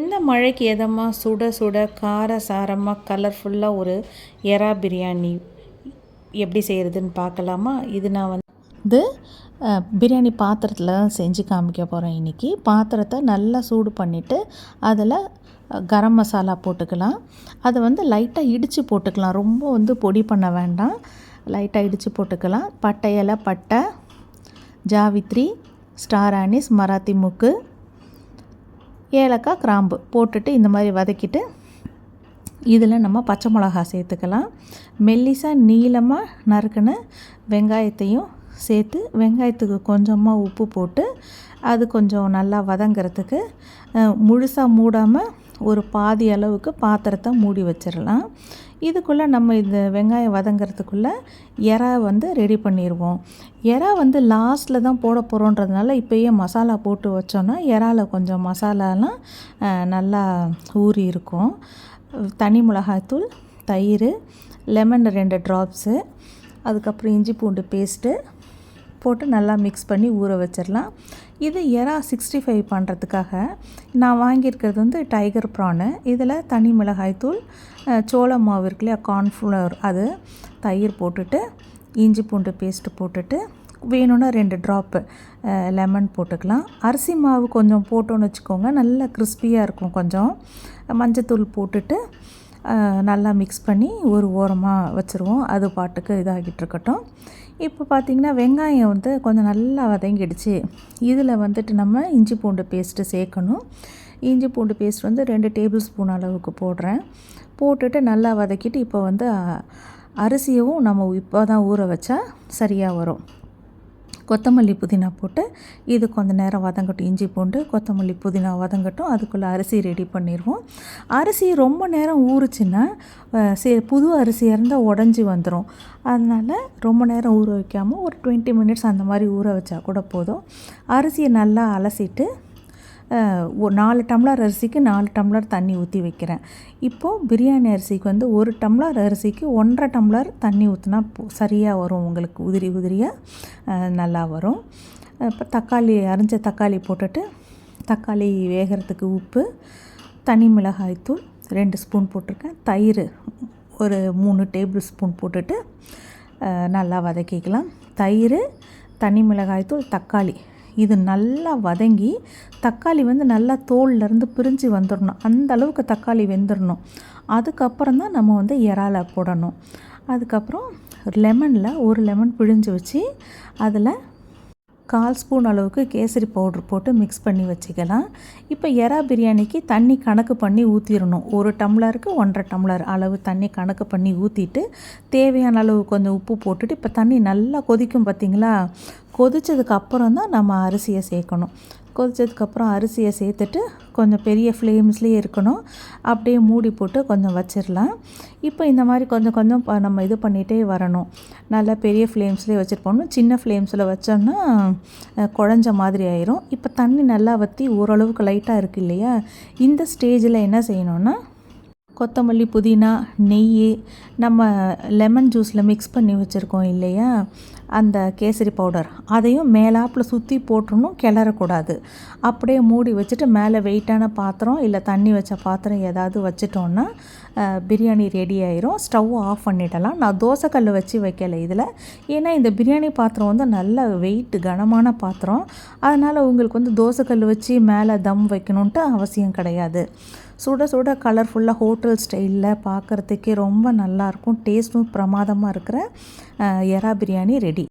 இந்த மழைக்கு எதமாக சுட சுட கார சாரமாக கலர்ஃபுல்லாக ஒரு எறா பிரியாணி எப்படி செய்கிறதுன்னு பார்க்கலாமா? இது நான் வந்து பிரியாணி பாத்திரத்தில் தான் செஞ்சு காமிக்க போகிறேன் இன்றைக்கி பாத்திரத்தை நல்லா சூடு பண்ணிவிட்டு அதில் கரம் மசாலா போட்டுக்கலாம். அதை வந்து லைட்டாக இடித்து போட்டுக்கலாம். ரொம்ப வந்து பொடி பண்ண வேண்டாம். லைட்டாக இடித்து போட்டுக்கலாம். பட்டை இலை பட்டை ஜாவித்ரி ஸ்டார் ஆனிஸ் மராத்தி முக்கு ஏலக்காய் கிராம்பு போட்டுட்டு இந்த மாதிரி வதக்கிட்டு இதில் நம்ம பச்சை மிளகா சேர்த்துக்கலாம். மெல்லிசாக நீளமாக நறுக்குன வெங்காயத்தையும் சேர்த்து வெங்காயத்துக்கு கொஞ்சமாக உப்பு போட்டு அது கொஞ்சம் நல்லா வதங்கிறதுக்கு முழுசாக மூடாமல் ஒரு பாதி அளவுக்கு பாத்திரத்தை மூடி வச்சிடலாம். இதுக்குள்ளே நம்ம இந்த வெங்காயம் வதங்கிறதுக்குள்ளே எறா வந்து ரெடி பண்ணிடுவோம் எறா வந்து லாஸ்ட்டில் தான் போட போகிறோன்றதுனால இப்போயே மசாலா போட்டு வச்சோன்னா இறால கொஞ்சம் மசாலாலாம் நல்லா ஊறி இருக்கும். தனி மிளகாய்த்தூள் தயிர் லெமன் ரெண்டு ட்ராப்ஸு அதுக்கப்புறம் இஞ்சி பூண்டு பேஸ்ட்டு போட்டு நல்லா மிக்ஸ் பண்ணி ஊற வச்சிடலாம். இது எறா சிக்ஸ்டி ஃபைவ் பண்ணுறதுக்காக நான் வாங்கியிருக்கிறது வந்து டைகர் ப்ரானு இதில் தனி மிளகாய்த்தூள் தூள் சோள மாவு இருக்கு இல்லையா கார்ன்ஃப்ளவர் அது தயிர் போட்டுட்டு இஞ்சி பூண்டு பேஸ்ட்டு போட்டுட்டு வேணும்னா ரெண்டு ட்ராப்பு லெமன் போட்டுக்கலாம். அரிசி மாவு கொஞ்சம் போட்டோன்னு வச்சுக்கோங்க நல்லா கிறிஸ்பியாக இருக்கும் கொஞ்சம். மஞ்சத்தூள் போட்டுட்டு நல்லா மிக்ஸ் பண்ணி ஒரு ஓரமாக வச்சுருவோம். அது பாட்டுக்கு இதாகிட்டு இருக்கட்டும். இப்போ பார்த்திங்கன்னா வெங்காயம் வந்து கொஞ்சம் நல்லா வதங்கிடுச்சு. இதில் வந்துட்டு நம்ம இஞ்சி பூண்டு பேஸ்ட்டு சேர்க்கணும். இஞ்சி பூண்டு பேஸ்ட் வந்து ரெண்டு டேபிள் ஸ்பூன் அளவுக்கு போடுறேன். போட்டுட்டு நல்லா வதக்கிட்டு இப்போ வந்து அரிசியவும் நம்ம இப்போ தான் ஊற வச்சா சரியாக வரும். கொத்தமல்லி புதினா போட்டு இது கொஞ்ச நேரம் வதங்கட்டும். இஞ்சி பூண்டு கொத்தமல்லி புதினா வதங்கட்டும். அதுக்குள்ளே அரிசி ரெடி பண்ணிடுவோம் அரிசி ரொம்ப நேரம் ஊறுச்சுன்னா சே புது அரிசியாக இருந்தால் உடஞ்சி வந்துடும் அதனால் ரொம்ப நேரம் ஊற வைக்காமல் ஒரு டுவெண்ட்டி மினிட்ஸ் அந்த மாதிரி ஊற வச்சா கூட போதும். அரிசியை நல்லா அலசிட்டு நாலு டம்ளர் அரிசிக்கு நாலு டம்ளர் தண்ணி ஊற்றி வைக்கிறேன். இப்போது பிரியாணி அரிசிக்கு வந்து ஒரு டம்ளர் அரிசிக்கு ஒன்றரை டம்ளர் தண்ணி ஊற்றினா சரியாக வரும் உங்களுக்கு? உதிரி உதிரியாக நல்லா வரும். இப்போ தக்காளி அரிஞ்ச தக்காளி போட்டுட்டு தக்காளி வேகிறதுக்கு உப்பு தனி மிளகாய்த்தூள் ரெண்டு ஸ்பூன் போட்டிருக்கேன். தயிர் ஒரு மூணு டேபிள் ஸ்பூன் போட்டுட்டு நல்லா வதக்கிக்கலாம். தயிர் தனி மிளகாய்த்தூள் தக்காளி இது நல்லா வதங்கி தக்காளி வந்து நல்லா தோல்லேருந்து பிரிஞ்சு வந்துடணும். அந்த அளவுக்கு தக்காளி வெந்துடணும். அதுக்கப்புறம் தான் நம்ம வந்து இறால போடணும். அதுக்கப்புறம் லெமனில் ஒரு லெமன் பிழிஞ்சு வச்சு அதில் கால் ஸ்பூன் அளவுக்கு கேசரி பவுட்ரு போட்டு மிக்ஸ் பண்ணி வச்சுக்கலாம். இப்போ எறா பிரியாணிக்கு தண்ணி கணக்கு பண்ணி ஊற்றிடணும் ஒரு டம்ளருக்கு ஒன்றரை டம்ளர் அளவு தண்ணி கணக்கு பண்ணி ஊற்றிட்டு தேவையான அளவு கொஞ்சம் உப்பு போட்டுட்டு இப்போ தண்ணி நல்லா கொதிக்கும் பார்த்தீங்களா கொதிச்சதுக்கு அப்புறம் தான் நம்ம அரிசியை சேர்க்கணும். கொதிச்சதுக்கப்புறம் அரிசியை சேர்த்துட்டு கொஞ்சம் பெரிய ஃப்ளேம்ஸ்லேயே இருக்கணும். அப்படியே மூடி போட்டு கொஞ்சம் வச்சிடலாம். இப்போ இந்த மாதிரி கொஞ்சம் கொஞ்சம் நம்ம இது பண்ணிகிட்டே வரணும். நல்லா பெரிய ஃப்ளேம்ஸ்லேயே வச்சுட்டு போகணும். சின்ன ஃப்ளேம்ஸில் வச்சோம்னா குழஞ்ச மாதிரி ஆயிரும். இப்போ தண்ணி நல்லா வற்றி ஓரளவுக்கு லைட்டாக இருக்கு இல்லையா? இந்த ஸ்டேஜில் என்ன செய்யணும்னா கொத்தமல்லி புதினா நெய் நம்ம லெமன் ஜூஸில் மிக்ஸ் பண்ணி வச்சுருக்கோம் இல்லையா? அந்த கேசரி பவுடர். அதையும் மேலாப்பில் சுற்றி போட்டுடணும் கிளறக்கூடாது. அப்படியே மூடி வச்சுட்டு மேலே வெயிட்டான பாத்திரம் இல்லை தண்ணி வச்ச பாத்திரம் ஏதாவது வச்சிட்டோன்னா பிரியாணி ரெடி ஆயிரும். ஸ்டவ் ஆஃப் பண்ணிடலாம். நான் தோசைக்கல் வச்சு வைக்கல இதில். ஏன்னா இந்த பிரியாணி பாத்திரம் வந்து நல்ல வெயிட் கனமான பாத்திரம். அதனால் உங்களுக்கு வந்து தோசைக்கல் வச்சு மேலே தம் வைக்கணுன்ட்டு அவசியம் கிடையாது. சுட சுட கலர்ஃபுல்லாக ஹோட்டல் ஸ்டைலில் பார்க்குறதுக்கே ரொம்ப நல்லாயிருக்கும் டேஸ்ட்டும் பிரமாதமாக இருக்கிற எறா பிரியாணி ரெடி